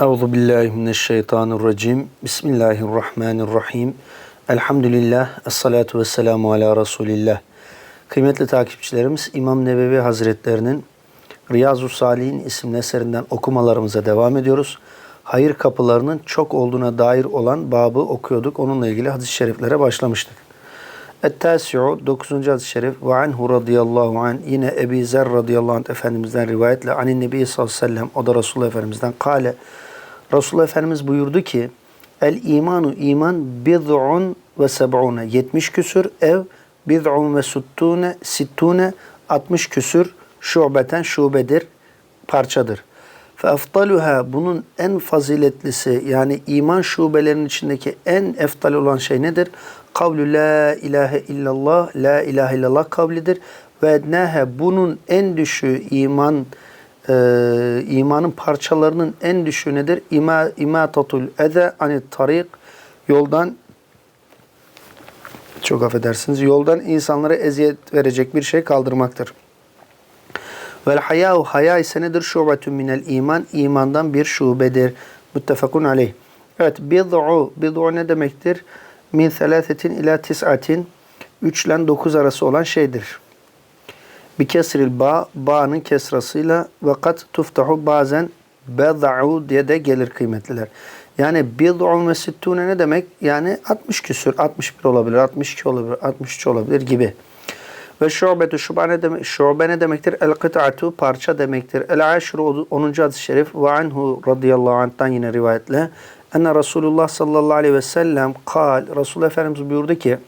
Euzu billahi mineşşeytanirracim. Bismillahirrahmanirrahim. Elhamdülillah. Essalatu vesselamu ala Resulillah. Kıymetli takipçilerimiz İmam Nevevi Hazretlerinin Riyazu Salihin isimli eserinden okumalarımıza devam ediyoruz. Hayır kapılarının çok olduğuna dair olan babı okuyorduk. Onunla ilgili hadis-i şeriflere başlamıştık. Et-Tasi'u 9. hadis-i şerif ve anhu radıyallahu an yine Ebi Zer radıyallahu anh Efendimizden rivayetle anin Nebi sallallahu aleyhi ve sellem o da Resulullah Efendimizden kale Resulullah Efendimiz buyurdu ki El imanu iman bid'un ve seb'une 70 küsür ev bid'un ve suttune sittune 60 küsür şubeten şubedir parçadır. Eftaluha bunun en faziletlisi yani iman şubelerinin içindeki en eftal olan şey nedir? Kavlu la ilahe illallah, la ilahe illallah kavlidir. Ve ednahe bunun en düşüğü iman e, imanın parçalarının en düşüğü nedir? İma, imatatul eze anit tarik yoldan çok affedersiniz yoldan insanlara eziyet verecek bir şey kaldırmaktır. Vel hayâhu haya ise nedir? Şubetun minel iman. imandan bir şubedir. Muttefakun aleyh. Evet. Bid'u. Bid'u ne demektir? Min selâsetin ila tis'atin. 3 ile 9 arası olan şeydir. Bir kesril ba. Ba'nın kesrasıyla ve kat tuftahu bazen bed'u diye de gelir kıymetliler. Yani bid'u ve sittune ne demek? Yani 60 küsür, 61 olabilir, 62 olabilir, 63 olabilir gibi. Ve şubetu şube ne demek? Şube ne demektir? El kıt'atu parça demektir. El aşru 10. hadis-i şerif ve anhu radıyallahu anh'tan yine rivayetle enne Resulullah sallallahu aleyhi ve sellem kal Resulullah Efendimiz buyurdu ki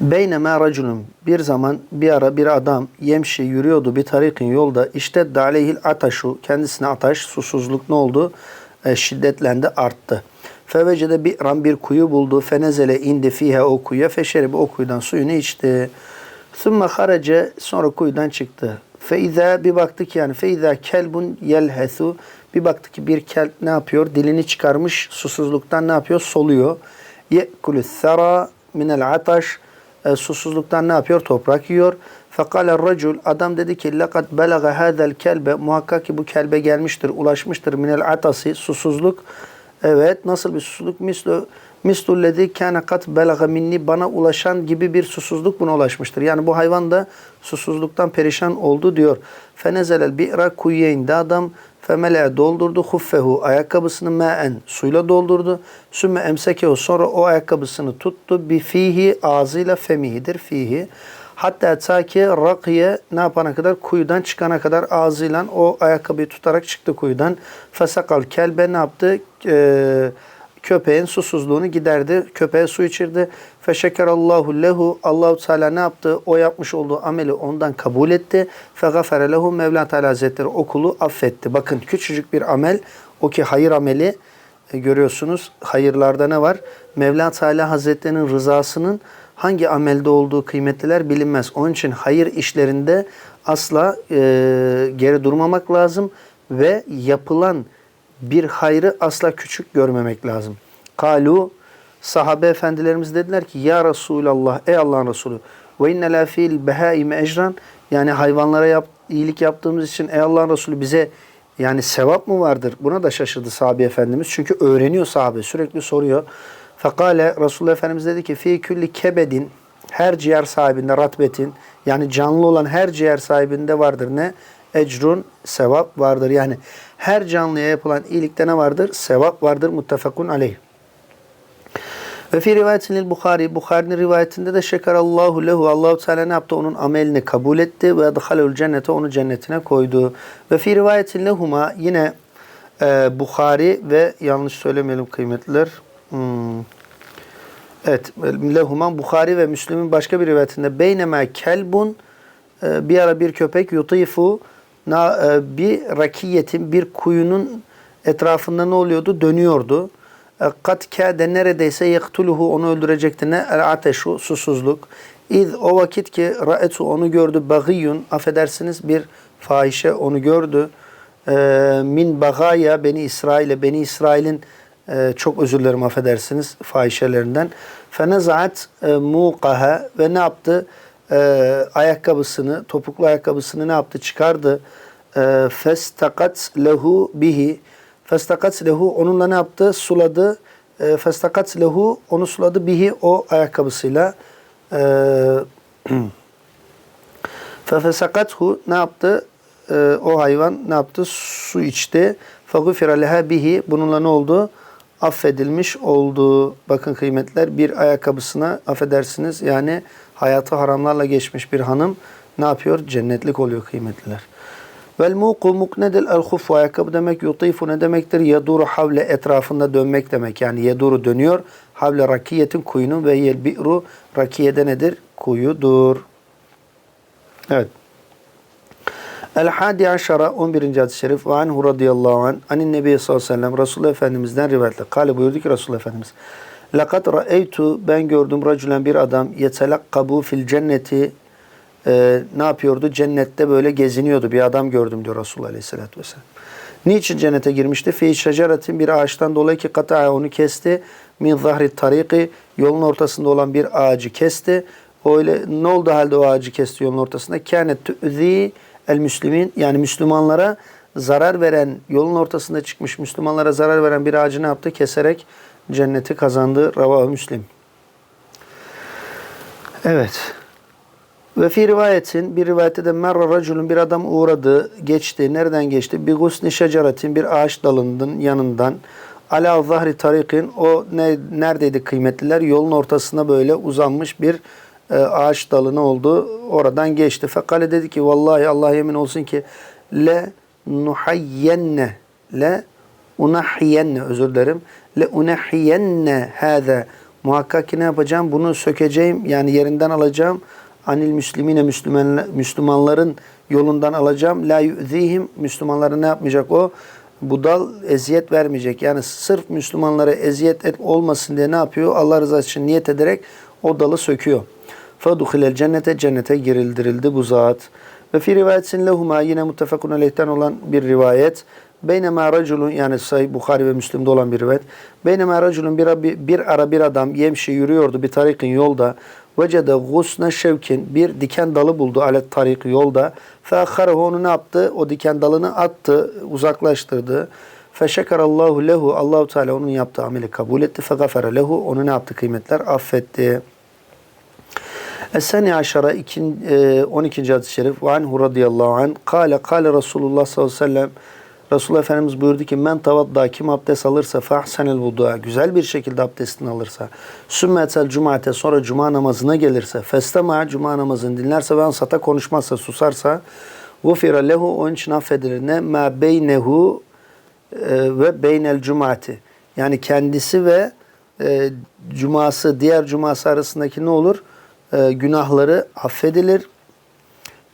Beyneme raculun bir zaman bir ara bir adam yemşi yürüyordu bir tarikin yolda işte aleyhil ataşu kendisine ataş susuzluk ne oldu? E, şiddetlendi arttı. Fevecede bir ran bir kuyu buldu. Fenezele indi fihe o kuyuya. Feşeribi o kuyudan suyunu içti. Sümme harace sonra kuyudan çıktı. Feiza bir baktı ki yani feiza kelbun yelhesu bir baktı ki bir kelp ne yapıyor? Dilini çıkarmış susuzluktan ne yapıyor? Soluyor. Yekulü sera minel ataş e, susuzluktan ne yapıyor? Toprak yiyor. Fekale racul adam dedi ki lekad belaga hadel kelbe muhakkak ki bu kelbe gelmiştir, ulaşmıştır minel atası susuzluk. Evet nasıl bir susuzluk? Mislu mislullezi kana kat belaga minni bana ulaşan gibi bir susuzluk buna ulaşmıştır. Yani bu hayvan da susuzluktan perişan oldu diyor. Fenezelel bi'ra kuyuya indi adam femele doldurdu huffehu ayakkabısını me'en suyla doldurdu. Sümme emsekehu sonra o ayakkabısını tuttu bi fihi ağzıyla femihidir fihi. Hatta ta ki rakiye ne yapana kadar kuyudan çıkana kadar ağzıyla o ayakkabıyı tutarak çıktı kuyudan. Fesakal kelbe ne yaptı? Ee, köpeğin susuzluğunu giderdi. Köpeğe su içirdi. Feşekerallahu lehu. Allahu Teala ne yaptı? O yapmış olduğu ameli ondan kabul etti. Fegafere lehu. Mevla Teala Hazretleri okulu affetti. Bakın küçücük bir amel. O ki hayır ameli e, görüyorsunuz. Hayırlarda ne var? Mevla Teala Hazretlerinin rızasının hangi amelde olduğu kıymetliler bilinmez. Onun için hayır işlerinde asla e, geri durmamak lazım ve yapılan bir hayrı asla küçük görmemek lazım. Kalu sahabe efendilerimiz dediler ki ya Resulallah ey Allah'ın Resulü ve inne la fil behaime ecran yani hayvanlara yap, iyilik yaptığımız için ey Allah'ın Resulü bize yani sevap mı vardır? Buna da şaşırdı sahabe efendimiz. Çünkü öğreniyor sahabe sürekli soruyor. Fekale Resulullah Efendimiz dedi ki fi külli kebedin her ciğer sahibinde ratbetin yani canlı olan her ciğer sahibinde vardır ne? Ecrun sevap vardır. Yani her canlıya yapılan iyilikte ne vardır? Sevap vardır. Muttefakun aleyh. Ve fi rivayetin Bukhari, Bukhari'nin rivayetinde de şekerallahu lehu. Allahu Teala ne yaptı? Onun amelini kabul etti ve edhalul cennete onu cennetine koydu. Ve fi rivayetin lehuma yine e, Bukhari ve yanlış söylemeyelim kıymetliler. Hmm. Evet, lehuman Bukhari ve Müslim'in başka bir rivayetinde beyneme kelbun e, bir ara bir köpek yutifu bir rakiyetin bir kuyunun etrafında ne oluyordu? Dönüyordu. E, kat kâde neredeyse yektuluhu onu öldürecekti. Ne? El ateşu susuzluk. İz o vakit ki ra'etu onu gördü. Bagiyun affedersiniz bir fahişe onu gördü. Min bagaya beni İsrail'e beni İsrail'in e, çok özür dilerim affedersiniz fahişelerinden. Fenezaat e, muqaha ve ne yaptı? E, ayakkabısını, topuklu ayakkabısını ne yaptı? Çıkardı. E, festakat lehu bihi Festakat lehu onunla ne yaptı? Suladı. E, Festakat lehu onu suladı bihi o ayakkabısıyla. E, Fefesakathu ne yaptı? Ee, o hayvan ne yaptı? Su içti. Fagufira leha bihi. Bununla ne oldu? Affedilmiş oldu. Bakın kıymetler bir ayakkabısına affedersiniz. Yani hayatı haramlarla geçmiş bir hanım ne yapıyor? Cennetlik oluyor kıymetliler. Vel muku muknedel el hufu ayakkabı demek yutifu ne demektir? Yeduru havle etrafında dönmek demek. Yani yeduru dönüyor. Havle rakiyetin kuyunu ve yel bi'ru rakiyede nedir? Kuyudur. Evet. El hadi aşara 11. hadis-i şerif ve anhu radıyallahu an anin nebi sallallahu aleyhi ve sellem Resulullah Efendimiz'den rivayetle. Kale buyurdu ki Resulullah Efendimiz. Lakat ra'eytu ben gördüm racülen bir adam yetelakkabu fil cenneti e, ne yapıyordu? Cennette böyle geziniyordu. Bir adam gördüm diyor Resulullah aleyhissalatü vesselam. Niçin cennete girmişti? Fi şeceratin bir ağaçtan dolayı ki kata'a onu kesti. Min zahri tariki yolun ortasında olan bir ağacı kesti. Öyle ne oldu halde o ağacı kesti yolun ortasında? Kânet tü'zî el müslimin yani Müslümanlara zarar veren, yolun ortasında çıkmış Müslümanlara zarar veren bir ağacı ne yaptı? Keserek cenneti kazandı. Ravahu Müslim. Evet. Ve fi rivayetin bir rivayette de merra raculun bir adam uğradı, geçti. Nereden geçti? Bir gusni şeceratin bir ağaç dalının yanından. Ala zahri tarikin o ne, neredeydi kıymetliler? Yolun ortasına böyle uzanmış bir e, ağaç dalı ne oldu? Oradan geçti. Fekale dedi ki vallahi Allah yemin olsun ki le nuhayyenne le unahyenne özür dilerim. Le unahyenne hâze muhakkak ki ne yapacağım? Bunu sökeceğim yani yerinden alacağım. Anil müslimine Müslüman, Müslümanların yolundan alacağım. La yu'zihim Müslümanlara ne yapmayacak o? Bu dal eziyet vermeyecek. Yani sırf Müslümanlara eziyet et, olmasın diye ne yapıyor? Allah rızası için niyet ederek o dalı söküyor. Fadukhilel cennete cennete girildirildi bu zat. Ve fi rivayetin lehuma yine muttefakun aleyhten olan bir rivayet. Beynema raculun yani Sahih Bukhari ve Müslim'de olan bir rivayet. Beynema raculun bir, bir ara bir adam yemşi yürüyordu bir tarikin yolda. Vecede gusne şevkin bir diken dalı buldu alet tarik yolda. Feakharehu onu ne yaptı? O diken dalını attı, uzaklaştırdı. Feşekerallahu lehu Allahu Teala onun yaptığı ameli kabul etti. Fegafere lehu onu ne yaptı kıymetler? Affetti. Es-seni aşara 12. hadis-i şerif ve anhu radıyallahu anh kâle kâle Resulullah sallallahu aleyhi ve sellem Resulullah Efendimiz buyurdu ki men tavadda kim abdest alırsa fahsenel vudu'a güzel bir şekilde abdestini alırsa sümmetel cumate sonra cuma namazına gelirse festema cuma namazını dinlerse ve ansata konuşmazsa susarsa gufira lehu onun için affedilir ne ma beynehu e, ve beynel cumati yani kendisi ve e, cuması diğer cuması arasındaki ne olur? E, günahları affedilir.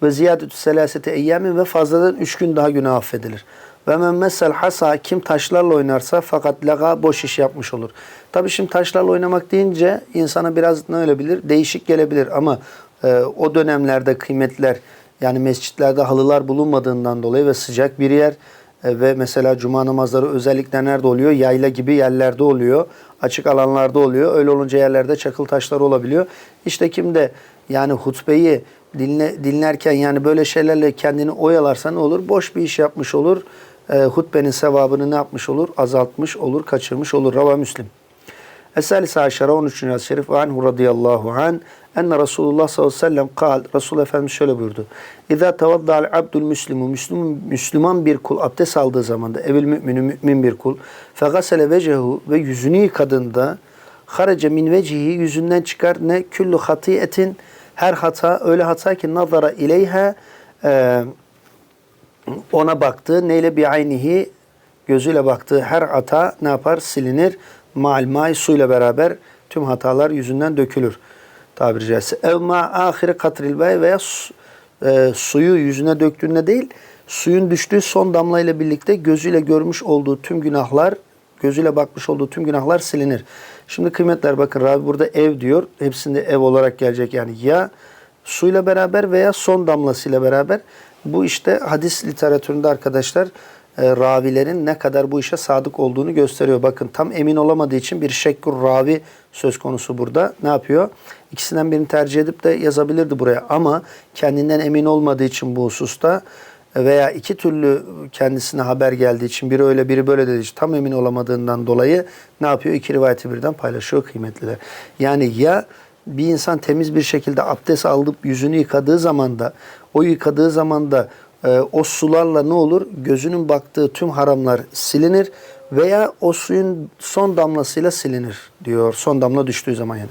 Ve ziyadetü selasete eyyamin ve fazladan üç gün daha günah affedilir. Ve men mesel hasa kim taşlarla oynarsa fakat laga boş iş yapmış olur. Tabii şimdi taşlarla oynamak deyince insana biraz ne ölebilir? Değişik gelebilir ama e, o dönemlerde kıymetler yani mescitlerde halılar bulunmadığından dolayı ve sıcak bir yer e, ve mesela cuma namazları özellikle nerede oluyor? Yayla gibi yerlerde oluyor. Açık alanlarda oluyor. Öyle olunca yerlerde çakıl taşlar olabiliyor. İşte kim de yani hutbeyi dinle, dinlerken yani böyle şeylerle kendini oyalarsa ne olur? Boş bir iş yapmış olur. E, hutbenin sevabını ne yapmış olur? Azaltmış olur, kaçırmış olur. Rava Müslim. Es-salise aşara 13. hadis-i şerif ve anhu radıyallahu an enne Resulullah sallallahu aleyhi ve sellem kal Resulullah Efendimiz şöyle buyurdu. İza tevadda'al abdul müslimu Müslüman, Müslüman bir kul abdest aldığı zaman da evil mümini mümin bir kul fegasele vecehu ve yüzünü yıkadığında harece min vecihi yüzünden çıkar ne küllü hatiyetin her hata öyle hata ki nazara ileyha e, ona baktığı neyle bi aynihi gözüyle baktığı her hata ne yapar? Silinir. Mal may suyla beraber tüm hatalar yüzünden dökülür. Tabiri caizse. Ev ma ahire katril bay veya e, suyu yüzüne döktüğünde değil, suyun düştüğü son damla ile birlikte gözüyle görmüş olduğu tüm günahlar, gözüyle bakmış olduğu tüm günahlar silinir. Şimdi kıymetler bakın Rabi burada ev diyor. Hepsinde ev olarak gelecek yani ya suyla beraber veya son damlasıyla beraber. Bu işte hadis literatüründe arkadaşlar e, ravilerin ne kadar bu işe sadık olduğunu gösteriyor. Bakın tam emin olamadığı için bir şekkur ravi söz konusu burada. Ne yapıyor? İkisinden birini tercih edip de yazabilirdi buraya. Ama kendinden emin olmadığı için bu hususta veya iki türlü kendisine haber geldiği için biri öyle biri böyle dediği için tam emin olamadığından dolayı ne yapıyor? İki rivayeti birden paylaşıyor kıymetliler. Yani ya bir insan temiz bir şekilde abdest alıp yüzünü yıkadığı zaman da o yıkadığı zaman da e, o sularla ne olur? Gözünün baktığı tüm haramlar silinir veya o suyun son damlasıyla silinir diyor. Son damla düştüğü zaman yani.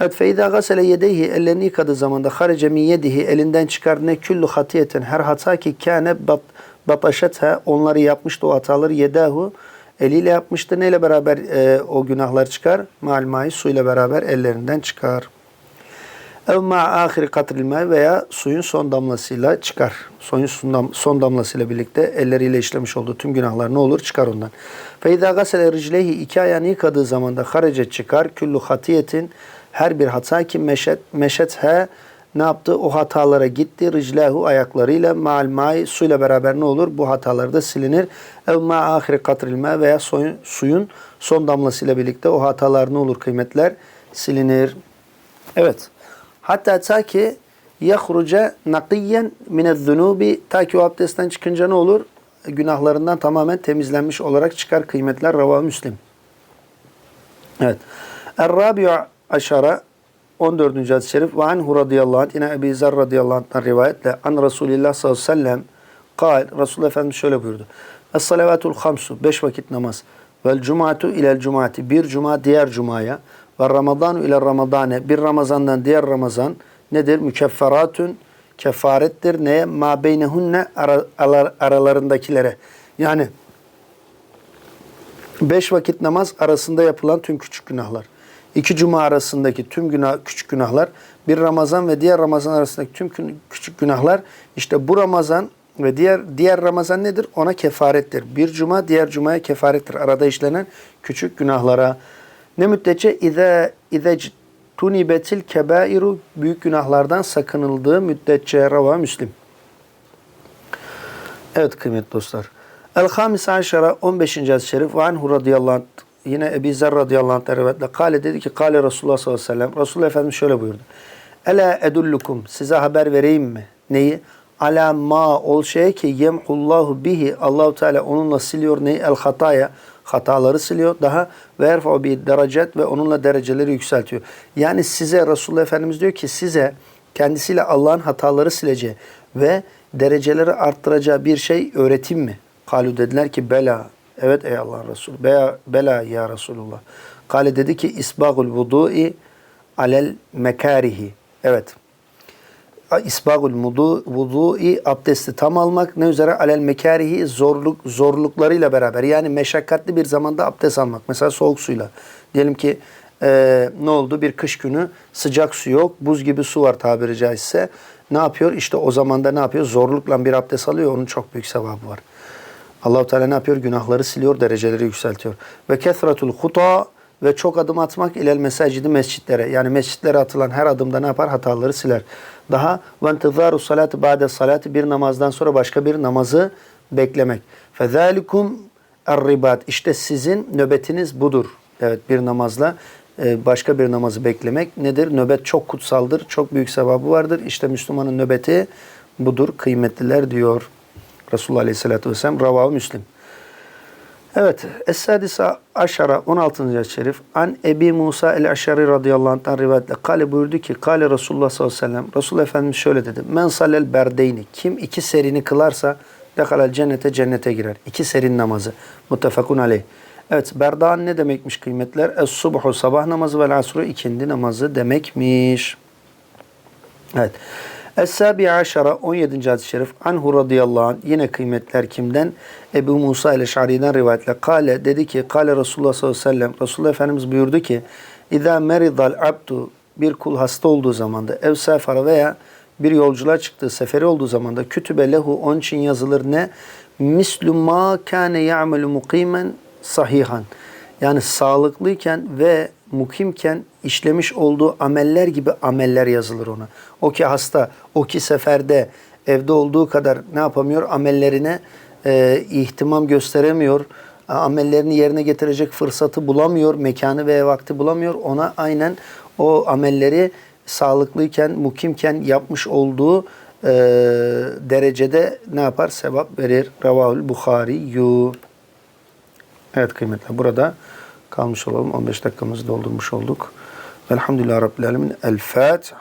Evet feyda gasele yedeyhi ellerini yıkadığı zaman da harece min yedihi elinden çıkar ne küllü hatiyeten her hata ki kâne bat, bataşetha onları yapmıştı o hataları yedahu eliyle yapmıştı. Neyle beraber e, o günahlar çıkar? Malmai suyla beraber ellerinden çıkar. Ev ma ahiri katril ma veya suyun son damlasıyla çıkar. Suyun son, son damlasıyla birlikte elleriyle işlemiş olduğu tüm günahlar ne olur? Çıkar ondan. Feyda gasele riclehi iki ayağını yıkadığı zaman da harece çıkar. Küllü hatiyetin her bir hata ki meşet, meşet he ne yaptı? O hatalara gitti. Riclehu ayaklarıyla ma'al mai suyla beraber ne olur? Bu hatalar da silinir. Ev ma ahiri katril ma veya suyun, suyun son damlasıyla birlikte o hatalar ne olur kıymetler? Silinir. Evet. Hatta ta ki yahruca nakiyen minezzünubi ta ki o abdestten çıkınca ne olur? Günahlarından tamamen temizlenmiş olarak çıkar kıymetler. Rava Müslim. Evet. Er-Rabi'u aşara 14. hadis-i şerif ve anhu radıyallahu anh yine Ebi Zer radıyallahu anh'tan rivayetle an Resulillah sallallahu aleyhi ve sellem kal Resulullah Efendimiz şöyle buyurdu. Es-salavatul hamsu beş vakit namaz vel cumatu ilel cumati bir cuma diğer cumaya ve ramadanu ile ramadane bir ramazandan diğer ramazan nedir? Mükefferatun kefarettir. Neye? Ma beynehunne ara, ara, aralarındakilere. Yani beş vakit namaz arasında yapılan tüm küçük günahlar. İki cuma arasındaki tüm günah, küçük günahlar, bir Ramazan ve diğer Ramazan arasındaki tüm küçük günahlar, işte bu Ramazan ve diğer diğer Ramazan nedir? Ona kefarettir. Bir cuma diğer cumaya kefarettir. Arada işlenen küçük günahlara. Ne müddetçe ize ize tunibetil kebairu büyük günahlardan sakınıldığı müddetçe rava Müslim. Evet kıymetli dostlar. El-Hamis Aşara 15. hadis-i şerif ve anhu radıyallahu anh yine Ebi Zer radıyallahu anh rivayetle kale dedi ki kale Resulullah sallallahu aleyhi ve sellem Resulullah Efendimiz şöyle buyurdu. Ela edullukum size haber vereyim mi? Neyi? Ala ma ol şey ki yemhullahu bihi Allahu Teala onunla siliyor neyi? El hataya hataları siliyor. Daha ve erfa'u bi derecet ve onunla dereceleri yükseltiyor. Yani size Resulullah Efendimiz diyor ki size kendisiyle Allah'ın hataları sileceği ve dereceleri arttıracağı bir şey öğretim mi? Kalu dediler ki bela. Evet ey Allah'ın Resulü. Bela, bela ya Resulullah. Kale dedi ki isbagul vudu'i alel mekarihi. Evet. İsbagul vudu, vudu'i abdesti tam almak ne üzere alel mekarihi zorluk zorluklarıyla beraber. Yani meşakkatli bir zamanda abdest almak. Mesela soğuk suyla. Diyelim ki e, ne oldu? Bir kış günü sıcak su yok. Buz gibi su var tabiri caizse. Ne yapıyor? İşte o zamanda ne yapıyor? Zorlukla bir abdest alıyor. Onun çok büyük sevabı var. Allahu Teala ne yapıyor? Günahları siliyor, dereceleri yükseltiyor. Ve kesratul huta ve çok adım atmak ilel mesacidi mescitlere. Yani mescitlere atılan her adımda ne yapar? Hataları siler. Daha ve intizaru salati ba'de salati bir namazdan sonra başka bir namazı beklemek. Fezalikum er-ribat. İşte sizin nöbetiniz budur. Evet bir namazla e, başka bir namazı beklemek nedir? Nöbet çok kutsaldır, çok büyük sevabı vardır. İşte Müslümanın nöbeti budur kıymetliler diyor. Resulullah Aleyhisselatü Vesselam Ravav Müslim. Evet. Es-Sadisa Aşara 16. hadis şerif. An Ebi Musa el-Aşari radıyallahu anh'tan rivayetle kale buyurdu ki kale Resulullah sallallahu aleyhi ve sellem Resulullah Efendimiz şöyle dedi. Men salel berdeyni. Kim iki serini kılarsa dekalel cennete cennete girer. İki serin namazı. Muttefakun aleyh. Evet berdan ne demekmiş kıymetler? Es-subhu sabah namazı ve asru ikindi namazı demekmiş. Evet. Es-Sabi Aşara 17. hadis-i şerif Anhu radıyallahu anh yine kıymetler kimden? Ebu Musa ile Şari'den rivayetle kale dedi ki kale Resulullah sallallahu aleyhi ve sellem Resulullah Efendimiz buyurdu ki İza meridal abdu bir kul hasta olduğu zamanda ev sefara veya bir yolculuğa çıktığı seferi olduğu zamanda kütübe lehu onun için yazılır ne? Mislu ma kâne ya'melu mukimen sahihan. Yani sağlıklıyken ve mukimken işlemiş olduğu ameller gibi ameller yazılır ona. O ki hasta, o ki seferde, evde olduğu kadar ne yapamıyor? Amellerine e, ihtimam gösteremiyor. Amellerini yerine getirecek fırsatı bulamıyor, mekanı ve vakti bulamıyor. Ona aynen o amelleri sağlıklıyken, mukimken yapmış olduğu e, derecede ne yapar? Sevap verir. Ravahul Bukhari yu. Evet kıymetli. Burada kalmış olalım. 15 dakikamızı doldurmuş olduk. Velhamdülillah Rabbil Alemin. El Fatiha.